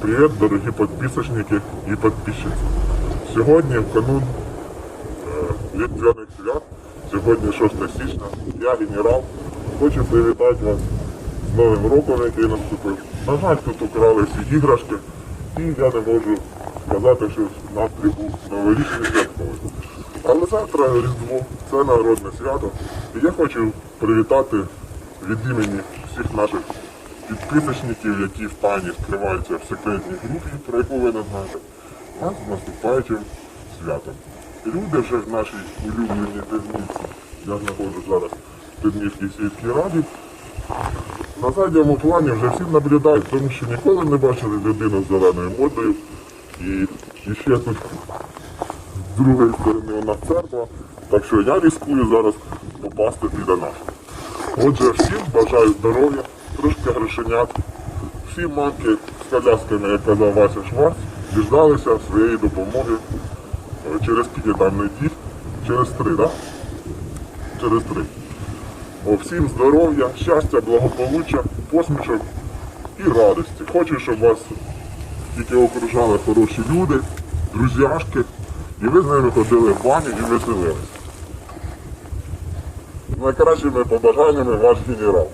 Привіт, дорогі підписчики і підписчиці. Сьогодні в канун Різдвяних свят, сьогодні 6 січня, я генерал. Хочу привітати вас з Новим роком, який наступив. На жаль, тут украли всі іграшки, і я не можу сказати, що настрій був новорічний святковий. Але завтра Різдво це народне свято. І я хочу привітати від імені всіх наших підписочників, які в пані скриваються в секретній групі, про яку ви не знаєте, вас з наступаючим святом. Люди вже в нашій улюбленій Дезниці, я знаходжусь зараз в Тернівській сільській раді, на задньому плані вже всі наблюдають, тому що ніколи не бачили людину з зеленою модою. І, і ще тут з другої сторони у нас церква. Так що я ризикую зараз попасти біля нас. Отже, всім бажаю здоров'я, трошки грошенят. Всі мамки з колясками, як казав Вася Шварц, діждалися своєї допомоги е, через скільки там неділь, через три, так? Через три. О, всім здоров'я, щастя, благополуччя, посмішок і радості. Хочу, щоб вас тільки окружали хороші люди, друзяшки, і ви з ними ходили в баню і веселились. З найкращими побажаннями ваш генерал.